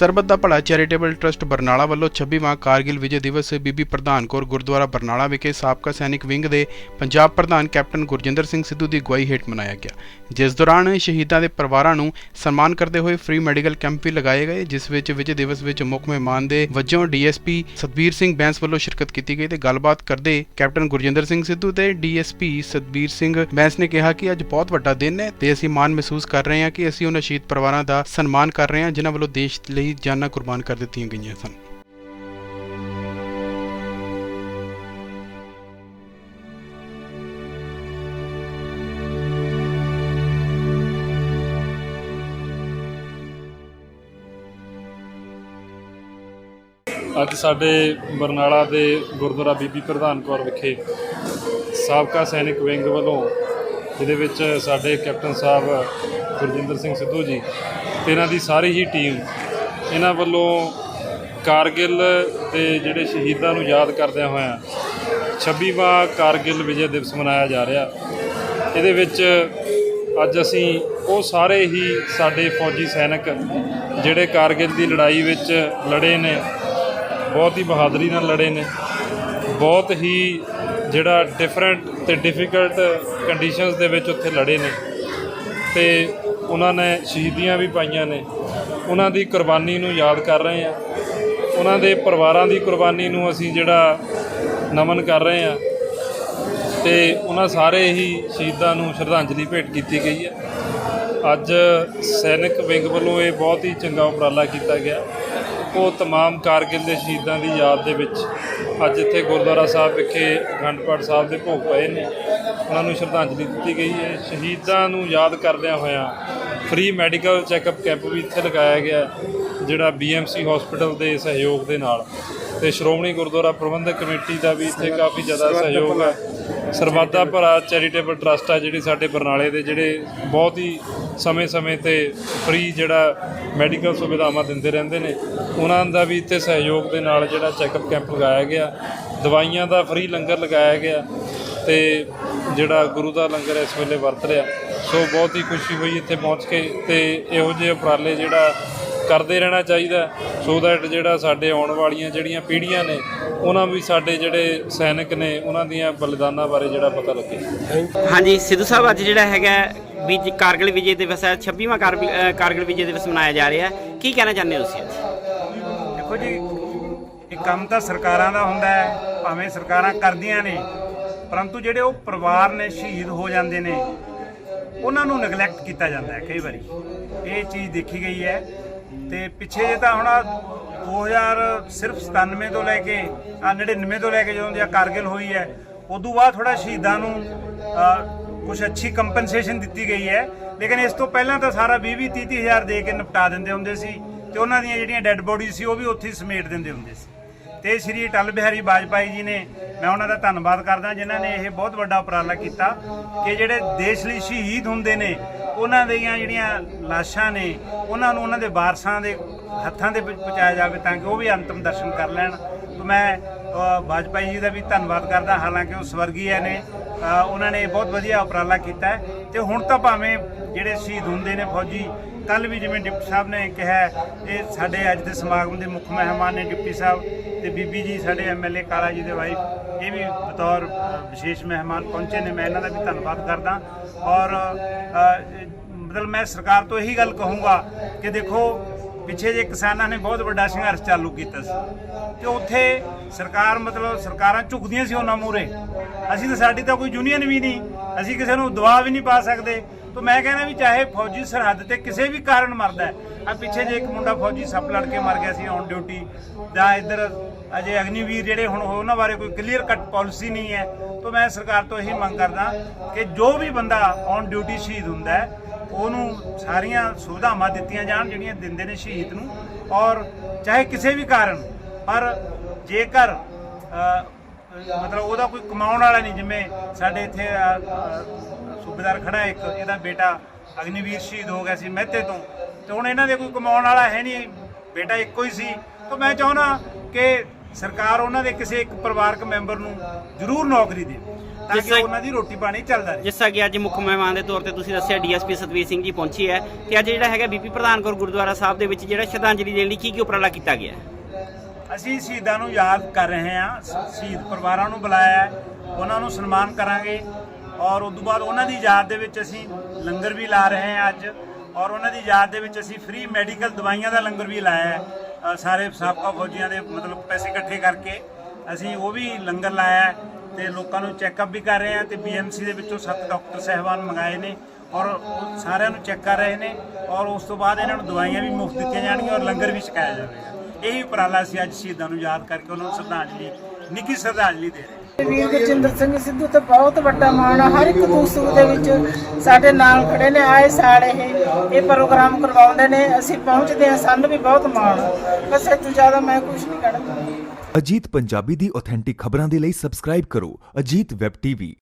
ਸਰਬੱਤ ਦਾ ਭਲਾ charitable trust Barnala ਵੱਲੋਂ 26ਵਾਂ ਕਾਰਗਿਲ ਵਿਜੇ ਦਿਵਸ ਬੀਬੀ ਪ੍ਰਧਾਨ ਕੌਰ ਗੁਰਦੁਆਰਾ ਬਰਨਾਲਾ ਵਿਖੇ ਸਾਬਕਾ ਸੈਨਿਕ ਵਿੰਗ ਦੇ ਪੰਜਾਬ ਪ੍ਰਧਾਨ ਕੈਪਟਨ ਗੁਰਜਿੰਦਰ ਸਿੰਘ ਸਿੱਧੂ ਦੀ ਅਗਵਾਈ ਹੇਠ ਮਨਾਇਆ ਗਿਆ। ਜਿਸ ਦੌਰਾਨ ਸ਼ਹੀਦਾਂ ਦੇ ਪਰਿਵਾਰਾਂ ਨੂੰ ਸਨਮਾਨ ਕਰਦੇ ਹੋਏ ਫ੍ਰੀ ਮੈਡੀਕਲ ਕੈਂਪ ਵੀ ਲਗਾਏ ਗਏ, ਜਿਸ ਵਿੱਚ ਵਿਜੇ ਦਿਵਸ ਵਿੱਚ ਮੁੱਖ ਮਹਿਮਾਨ ਦੇ ਵਜੋਂ ਡੀਐਸਪੀ ਸਤਬੀਰ ਸਿੰਘ ਬੈਂਸ ਵੱਲੋਂ ਸ਼ਿਰਕਤ ਕੀਤੀ ਗਈ ਤੇ ਗੱਲਬਾਤ ਕਰਦੇ ਕੈਪਟਨ ਗੁਰਜਿੰਦਰ ਸਿੰਘ ਸਿੱਧੂ ਤੇ ਡੀਐਸਪੀ ਸਤਬੀਰ ਸਿੰਘ ਬੈਂਸ ਨੇ ਕਿਹਾ ਕਿ ਅੱਜ ਬਹੁਤ ਵੱਡਾ ਦਿਨ ਹੈ ਤੇ ਅਸੀਂ ਮਾਣ ਮਹਿਸੂਸ ਕਰ ਰਹੇ ਹਾਂ ਕਿ ਅਸੀਂ ਉਹਨਾਂ ਸ਼ਹੀਦ ਪਰਿਵਾਰਾਂ ਦਾ ਸਨਮਾਨ ਕਰ ਰਹੇ ਹਾਂ, ਜਿਨ੍ਹਾਂ ਵੱਲੋਂ ਦੇਸ਼ ਲਈ ਜਾਨਾਂ ਕੁਰਬਾਨ ਕਰ ਦਿੱਤੀਆਂ ਗਈਆਂ ਸਨ। ਅੱਜ ਸਾਡੇ ਬਰਨਾਲਾ ਦੇ ਗੁਰਦੁਆਰਾ ਬੀਬੀ ਪ੍ਰਧਾਨ ਕੌਰ ਵਿਖੇ ਸਾਬਕਾ ਸੈਨਿਕ ਵਿੰਗ ਵੱਲੋਂ, ਜਿਹਦੇ ਵਿੱਚ ਸਾਡੇ ਕੈਪਟਨ ਸਾਹਿਬ ਗੁਰਜਿੰਦਰ ਸਿੰਘ ਸਿੱਧੂ ਜੀ, ਤੇ ਇਹਨਾਂ ਦੀ ਸਾਰੀ ਹੀ ਟੀਮ ਇਹਨਾਂ ਵੱਲੋਂ ਕਾਰਗਿਲ ਦੇ ਜਿਹੜੇ ਸ਼ਹੀਦਾਂ ਨੂੰ ਯਾਦ ਕਰਦਿਆਂ ਹੋਇਆਂ 26ਵਾਂ ਕਾਰਗਿਲ ਵਿਜੇ ਦਿਵਸ ਮਨਾਇਆ ਜਾ ਰਿਹਾ। ਇਹਦੇ ਵਿੱਚ ਅੱਜ ਅਸੀਂ ਉਹ ਸਾਰੇ ਹੀ ਸਾਡੇ ਫੌਜੀ ਸੈਨਿਕ ਜਿਹੜੇ ਕਾਰਗਿਲ ਦੀ ਲੜਾਈ ਵਿੱਚ ਲੜੇ ਨੇ, ਬਹੁਤ ਹੀ ਬਹਾਦਰੀ ਨਾਲ ਲੜੇ ਨੇ, ਬਹੁਤ ਹੀ ਜਿਹੜਾ ਡਿਫਰੈਂਟ ਤੇ ਡਿਫਿਕਲਟ ਕੰਡੀਸ਼ਨਸ ਦੇ ਵਿੱਚ ਉੱਥੇ ਲੜੇ ਨੇ ਤੇ ਉਹਨਾਂ ਨੇ ਸ਼ਹੀਦੀਆਂ ਵੀ ਪਾਈਆਂ ਨੇ। ਉਹਨਾਂ ਦੀ ਕੁਰਬਾਨੀ ਨੂੰ ਯਾਦ ਕਰ ਰਹੇ ਆ ਉਹਨਾਂ ਦੇ ਪਰਿਵਾਰਾਂ ਦੀ ਕੁਰਬਾਨੀ ਨੂੰ ਅਸੀਂ ਜਿਹੜਾ ਨਮਨ ਕਰ ਰਹੇ ਆ ਤੇ ਉਹਨਾਂ ਸਾਰੇ ਹੀ ਸ਼ਹੀਦਾਂ ਨੂੰ ਸ਼ਰਧਾਂਜਲੀ ਭੇਟ ਕੀਤੀ ਗਈ ਹੈ ਅੱਜ ਸੈਨਿਕ ਵਿੰਗ ਵੱਲੋਂ ਇਹ ਬਹੁਤ ਹੀ ਚੰਗਾ ਉਪਰਾਲਾ ਕੀਤਾ ਗਿਆ ਉਹ तमाम ਕਾਰਗਿਲ ਦੇ ਸ਼ਹੀਦਾਂ ਦੀ ਯਾਦ ਦੇ ਵਿੱਚ ਅੱਜ ਇੱਥੇ ਗੁਰਦੁਆਰਾ ਸਾਹਿਬ ਵਿਖੇ ਅਖੰਡ ਪਾਠ ਸਾਹਿਬ ਦੇ ਭੋਗ ਪਏ ਨੇ ਉਹਨਾਂ ਨੂੰ ਸ਼ਰਧਾਂਜਲੀ ਦਿੱਤੀ ਗਈ ਹੈ ਸ਼ਹੀਦਾਂ ਨੂੰ ਯਾਦ ਕਰਦਿਆਂ ਹੋਇਆਂ ਫ੍ਰੀ ਮੈਡੀਕਲ ਚੈੱਕਅਪ ਕੈਂਪ ਵੀ ਇੱਥੇ ਲਗਾਇਆ ਗਿਆ ਜਿਹੜਾ ਬੀਐਮਸੀ ਹਸਪੀਟਲ ਦੇ ਸਹਿਯੋਗ ਦੇ ਨਾਲ। ਤੇ ਸ਼੍ਰੋਮਣੀ ਗੁਰਦੁਆਰਾ ਪ੍ਰਬੰਧਕ ਕਮੇਟੀ ਦਾ ਵੀ ਇੱਥੇ ਕਾਫੀ ਜ਼ਿਆਦਾ ਸਹਿਯੋਗ ਹੈ। ਸਰਬੱਤਾ ਭਰਾ ਚੈਰੀਟੇਬਲ ਟਰਸਟ ਆ ਜਿਹੜੀ ਸਾਡੇ ਬਰਨਾਲੇ ਦੇ ਜਿਹੜੇ ਬਹੁਤ ਹੀ ਸਮੇਂ-ਸਮੇਂ ਤੇ ਫ੍ਰੀ ਜਿਹੜਾ ਮੈਡੀਕਲ ਸੁਵਿਧਾਵਾਂ ਦਿੰਦੇ ਰਹਿੰਦੇ ਨੇ ਉਹਨਾਂ ਦਾ ਵੀ ਇੱਥੇ ਸਹਿਯੋਗ ਦੇ ਨਾਲ ਜਿਹੜਾ ਚੈੱਕਅਪ ਕੈਂਪ ਲਗਾਇਆ ਗਿਆ। ਦਵਾਈਆਂ ਦਾ ਫ੍ਰੀ ਲੰਗਰ ਲਗਾਇਆ ਗਿਆ ਤੇ ਜਿਹੜਾ ਗੁਰੂ ਦਾ ਲੰਗਰ ਇਸ ਵੇਲੇ ਵਰਤ ਰਿਹਾ। ਸੋ ਬਹੁਤ ਹੀ ਖੁਸ਼ੀ ਹੋਈ ਇੱਥੇ ਪਹੁੰਚ ਕੇ ਤੇ ਇਹੋ ਜਿਹੇ ਉਪਰਾਲੇ ਜਿਹੜਾ ਕਰਦੇ ਰਹਿਣਾ ਚਾਹੀਦਾ ਸੋ ਦੈਟ ਜਿਹੜਾ ਸਾਡੇ ਆਉਣ ਵਾਲੀਆਂ ਜਿਹੜੀਆਂ ਪੀੜ੍ਹੀਆਂ ਨੇ ਉਹਨਾਂ ਵੀ ਸਾਡੇ ਜਿਹੜੇ ਸੈਨਿਕ ਨੇ ਉਹਨਾਂ ਦੀਆਂ ਬਲੀਦਾਨਾਂ ਬਾਰੇ ਜਿਹੜਾ ਪਤਾ ਲੱਗੇ। ਹਾਂਜੀ ਸਿੱਧੂ ਸਾਹਿਬ ਅੱਜ ਜਿਹੜਾ ਹੈਗਾ ਵਿਜ ਕਾਰਗਿਲ ਵਿਜੇ ਦਿਵਸ ਹੈ 26ਵਾਂ ਕਾਰਗਿਲ ਵਿਜੇ ਦਿਵਸ ਮਨਾਇਆ ਜਾ ਰਿਹਾ ਹੈ। ਕੀ ਕਹਿਣਾ ਚਾਹੁੰਦੇ ਹੋ ਤੁਸੀਂ ਅੱਜ? ਦੇਖੋ ਜੀ ਇਹ ਕੰਮ ਤਾਂ ਸਰਕਾਰਾਂ ਦਾ ਹੁੰਦਾ ਹੈ ਭਾਵੇਂ ਸਰਕਾਰਾਂ ਕਰਦੀਆਂ ਨੇ ਪਰੰਤੂ ਜਿਹੜੇ ਉਹ ਪਰਿਵਾਰ ਨੇ ਸ਼ਹੀਦ ਹੋ ਜਾਂਦੇ ਨੇ ਉਹਨਾਂ ਨੂੰ ਨੈਗਲੈਕਟ ਕੀਤਾ ਜਾਂਦਾ ਹੈ ਕਈ ਵਾਰੀ। ਇਹ ਚੀਜ਼ ਦੇਖੀ ਗਈ ਹੈ ਤੇ ਪਿੱਛੇ ਜੇ ਤਾਂ ਹੁਣ ਆਹ 2000 ਸਿਰਫ 97 ਤੋਂ ਲੈ ਕੇ ਆ 99 ਤੋਂ ਲੈ ਕੇ ਜਦੋਂ ਦੀ ਆਹ ਕਾਰਗਿਲ ਹੋਈ ਹੈ, ਉਦੋਂ ਬਾਅਦ ਥੋੜਾ ਸ਼ਹੀਦਾਂ ਨੂੰ ਕੁਝ ਅੱਛੀ ਕੰਪਨਸੇਸ਼ਨ ਦਿੱਤੀ ਗਈ ਹੈ। ਲੇਕਿਨ ਇਸ ਤੋਂ ਪਹਿਲਾਂ ਤਾਂ ਸਾਰਾ 20 20 30 ਹਜ਼ਾਰ ਦੇ ਕੇ ਨਿਪਟਾ ਦਿੰਦੇ ਹੁੰਦੇ ਸੀ ਤੇ ਉਹਨਾਂ ਦੀਆਂ ਜਿਹੜੀਆਂ ਡੈੱਡ ਬੋਡੀਜ਼ ਸੀ ਉਹ ਵੀ ਉੱਥੇ ਸਮੇਟ ਦਿੰਦੇ ਹੁੰਦੇ ਸੀ। ਤੇ ਸ਼੍ਰੀ ਅਟਲ ਬਿਹਾਰੀ ਵਾਜਪਾਈ ਜੀ ਨੇ, ਮੈਂ ਉਹਨਾਂ ਦਾ ਧੰਨਵਾਦ ਕਰਦਾ ਜਿਨ੍ਹਾਂ ਨੇ ਇਹ ਬਹੁਤ ਵੱਡਾ ਉਪਰਾਲਾ ਕੀਤਾ ਕਿ ਜਿਹੜੇ ਦੇਸ਼ ਲਈ ਸ਼ਹੀਦ ਹੁੰਦੇ ਨੇ, ਉਹਨਾਂ ਦੀਆਂ ਜਿਹੜੀਆਂ ਲਾਸ਼ਾਂ ਨੇ, ਉਹਨਾਂ ਨੂੰ ਉਹਨਾਂ ਦੇ ਵਾਰਸਾਂ ਦੇ ਹੱਥਾਂ ਦੇ ਵਿੱਚ ਪਹੁੰਚਾਇਆ ਜਾਵੇ ਤਾਂ ਕਿ ਉਹ ਵੀ ਅੰਤਮ ਦਰਸ਼ਨ ਕਰ ਲੈਣ। ਤੇ ਮੈਂ ਵਾਜਪਾਈ ਜੀ ਦਾ ਵੀ ਧੰਨਵਾਦ ਕਰਦਾ, ਹਾਲਾਂਕਿ ਉਹ ਸਵਰਗੀ ਹੈ ਨੇ ਉਹਨਾਂ ਨੇ ਬਹੁਤ ਵਧੀਆ ਉਪਰਾਲਾ ਕੀਤਾ। ਹੈ ਤੇ ਹੁਣ ਤਾਂ ਭਾਵੇਂ ਜਿਹੜੇ ਸ਼ਹੀਦ ਹੁੰਦੇ ਨੇ ਫੌਜੀ ਕੱਲ ਵੀ ਜਿਵੇਂ ਡਿਪਟੀ ਸਾਹਿਬ ਨੇ ਕਿਹਾ ਹੈ, ਇਹ ਸਾਡੇ ਅੱਜ ਦੇ ਸਮਾਗਮ ਦੇ ਮੁੱਖ ਮਹਿਮਾਨ ਨੇ ਡਿਪਟੀ ਸਾਹਿਬ ਤੇ ਬੀਬੀ ਜੀ ਸਾਡੇ ਐਮਐਲਏ ਕਾਲਾ ਜੀ ਦੇ ਵਾਈਫ ਇਹ ਵੀ ਬਤੌਰ ਵਿਸ਼ੇਸ਼ ਮਹਿਮਾਨ ਪਹੁੰਚੇ ਨੇ। ਮੈਂ ਇਹਨਾਂ ਦਾ ਵੀ ਧੰਨਵਾਦ ਕਰਦਾ। ਔਰ ਮਤਲਬ ਮੈਂ ਸਰਕਾਰ ਤੋਂ ਇਹੀ ਗੱਲ ਕਹੂੰਗਾ ਕਿ ਦੇਖੋ ਪਿੱਛੇ ਜੇ ਕਿਸਾਨਾਂ ਨੇ ਬਹੁਤ ਵੱਡਾ ਸੰਘਰਸ਼ ਚਾਲੂ ਕੀਤਾ ਸੀ। ਤੇ ਉੱਥੇ ਸਰਕਾਰ ਮਤਲਬ ਸਰਕਾਰਾਂ ਝੁਕਦੀਆਂ ਸੀ ਉਹਨਾਂ ਮੂਰੇ ਅਸੀਂ ਤਾਂ ਸਾਡੀ ਤਾਂ ਕੋਈ ਯੂਨੀਅਨ ਵੀ ਨਹੀਂ ਅਸੀਂ ਕਿਸੇ ਨੂੰ ਦਬਾਅ ਵੀ ਨਹੀਂ ਪਾ ਸਕਦੇ। ਤਾਂ ਮੈਂ ਕਹਿੰਦਾ ਵੀ ਚਾਹੇ ਫੌਜੀ ਸਰਹੱਦ ਤੇ ਕਿਸੇ ਵੀ ਕਾਰਨ ਮਰਦਾ ਆ ਪਿੱਛੇ ਜੇ ਇੱਕ ਮੁੰਡਾ ਫੌਜੀ ਸੱਪ ਲੜ ਕੇ ਮਰ ਗਿਆ ਸੀ ਔਨ ਡਿਊਟੀ ਜਾਂ ਇੱਧਰ ਅਜੇ ਅਗਨੀਵੀਰ ਜਿਹੜੇ ਹੁਣ ਉਹਨਾਂ ਬਾਰੇ ਕੋਈ ਕਲੀਅਰ ਕੱਟ ਪਾਲਿਸੀ ਨਹੀਂ ਹੈ, ਤਾਂ ਮੈਂ ਸਰਕਾਰ ਤੋਂ ਇਹੀ ਮੰਗ ਕਰਦਾ ਕਿ ਜੋ ਵੀ ਬੰਦਾ ਔਨ ਡਿਊਟੀ ਸ਼ਹੀਦ ਹੁੰਦਾ ਹੈ, ਉਹਨੂੰ ਸਾਰੀਆਂ ਸੁਵਿਧਾਵਾਂ ਦਿੱਤੀਆਂ ਜਾਣ, ਜਿਹੜੀਆਂ ਦਿੰਦੇ ਨੇ ਸ਼ਹੀਦ ਨੂੰ, ਔਰ ਚਾਹੇ ਕਿਸੇ ਵੀ ਕਾਰਨ, ਪਰ ਜੇਕਰ ਮਤਲਬ ਉਹਦਾ ਕੋਈ ਕਮਾਉਣ ਵਾਲਾ ਨਹੀਂ ਜਿਵੇਂ ਸਾਡੇ ਇੱਥੇ ਸੂਬੇਦਾਰ ਖੜਾ ਇੱਕ ਇਹਦਾ ਬੇਟਾ ਅਗਨੀਵੀਰ ਸ਼ਹੀਦ ਹੋ ਗਿਆ ਸੀ ਮਹਿਤੇ ਤੋਂ। ਤੇ ਹੁਣ ਇਹਨਾਂ ਦੇ ਕੋਈ ਕਮਾਉਣ ਵਾਲਾ ਹੈ ਨਹੀਂ ਬੇਟਾ ਇੱਕੋ ਹੀ ਸੀ। ਤਾਂ ਮੈਂ ਚਾਹੁੰਦਾ ਕਿ ਸਰਕਾਰ ਉਹਨਾਂ ਦੇ ਕਿਸੇ ਇੱਕ ਪਰਿਵਾਰਕ ਮੈਂਬਰ ਨੂੰ ਜ਼ਰੂਰ ਨੌਕਰੀ ਦੇ ਤਾਂ ਕਿ ਉਹਨਾਂ ਦੀ ਰੋਟੀ ਪਾਣੀ ਚੱਲਦਾ ਰਹੇ। ਜਿਸ ਤਰ੍ਹਾਂ ਕਿ ਅੱਜ ਮੁੱਖ ਮਹਿਮਾਨ ਦੇ ਤੌਰ ਤੇ ਤੁਸੀਂ ਦੱਸਿਆ ਡੀਐਸਪੀ ਸਤਵੀਰ ਸਿੰਘ ਜੀ ਪਹੁੰਚੀ ਹੈ। ਤੇ ਅੱਜ ਜਿਹੜਾ ਹੈਗਾ ਬੀਬੀ ਪ੍ਰਧਾਨਕੌਰ ਗੁਰਦੁਆਰਾ ਸਾਹਿਬ ਦੇ ਵਿੱਚ ਜਿਹੜਾ ਸ਼ਰਧਾਂਜਲੀ ਦੇਣ ਲਈ ਕੀ ਕੀ ਉਪਰਾਲਾ ਕੀਤਾ ਗਿਆ ਹੈ? ਅਸੀਂ ਸ਼ਹੀਦਾਂ ਨੂੰ ਯਾਦ ਕਰ ਰਹੇ ਹਾਂ ਸ਼ਹੀਦ ਪਰਿਵਾਰਾਂ ਨੂੰ ਬੁਲਾਇਆ ਉਹਨਾਂ ਨੂੰ ਸਨਮਾਨ ਕਰਾਂਗੇ ਔਰ ਉਸ ਤੋਂ ਬਾਅਦ ਉਹਨਾਂ ਦੀ ਯਾਦ ਦੇ ਵਿੱਚ ਅਸੀਂ ਲੰਗਰ ਵੀ ਲਾ ਰਹੇ ਹਾਂ ਅੱਜ ਔਰ ਉਹਨਾਂ ਦੀ ਯਾਦ ਦੇ ਵਿੱਚ ਅਸੀਂ ਫ੍ਰੀ ਮੈਡੀਕਲ ਦਵਾਈਆਂ ਦਾ ਲੰਗਰ ਵੀ ਲਾਇਆ ਸਾਰੇ ਸਾਬਕਾ ਫੌਜੀਆਂ ਦੇ ਮਤਲਬ ਪੈਸੇ ਇਕੱਠੇ ਕਰਕੇ ਅਸੀਂ ਉਹ ਵੀ ਲੰਗਰ ਲਾਇਆ ਹੈ ਤੇ ਲੋਕਾਂ ਨੂੰ ਚੈੱਕਅਪ ਵੀ ਕਰ ਰਹੇ ਹਾਂ ਤੇ ਬੀਐਮਸੀ ਦੇ ਵਿੱਚੋਂ ਸੱਤ ਡਾਕਟਰ ਸਹਿਬਾਨ ਮੰਗਾਏ ਨੇ ਔਰ ਸਾਰਿਆਂ ਨੂੰ ਚੈੱਕ ਕਰ ਰਹੇ ਨੇ ਔਰ ਉਸ ਤੋਂ ਬਾਅਦ ਇਹਨਾਂ ਨੂੰ ਦਵਾਈਆਂ ਵੀ ਮੁਫਤ ਦਿੱਤੀਆਂ ਜਾਣਗੀਆਂ ਔਰ ਲੰਗਰ ਵੀ ਛਕਾਇਆ ਜਾਵੇਗਾ। ਇਹੀ ਉਪਰਾਲਾ ਸੀ ਅੱਜ ਸ਼ਹੀਦਾਂ ਨੂੰ ਯਾਦ ਕਰਕੇ ਉਹਨਾਂ ਨੂੰ ਸ਼ਰਧਾਂਜਲੀ ਨਿੱਕੀ ਸ਼ਰਧਾਂਜਲੀ ਦੇ ਰਹੇ ਹਾਂ। ਵੀਰ ਗੁਰਜਿੰਦਰ ਸਿੰਘ ਸਿੱਧੂ ਤੇ ਬਹੁਤ ਵੱਡਾ ਮਾਣ ਆ ਹਰ ਇੱਕ ਦੁੱਖ ਸੁੱਖ ਦੇ ਵਿੱਚ ਸਾਡੇ ਨਾਲ ਖੜੇ ਨੇ ਆਏ ਸਾਲ ਇਹ ਇਹ ਪ੍ਰੋਗਰਾਮ ਕਰਵਾਉਂਦੇ ਨੇ ਅਸੀਂ ਪਹੁੰਚਦੇ ਹਾਂ ਸਾਨੂੰ ਵੀ ਬਹੁਤ ਮਾਣ। ਬਸ ਇਹ ਤੋਂ ਜ਼ਿਆਦਾ ਮੈਂ ਕੁਝ ਨਹੀਂ ਕਹਿਣਾ ਅਜੀਤ ਪੰਜਾਬੀ ਦੀ ਆਥੈਂਟਿਕ ਖਬਰਾਂ ਦੇ ਲਈ ਸਬਸਕ੍ਰਾਈਬ ਕਰੋ ਅਜੀਤ ਵੈਬ ਟੀਵੀ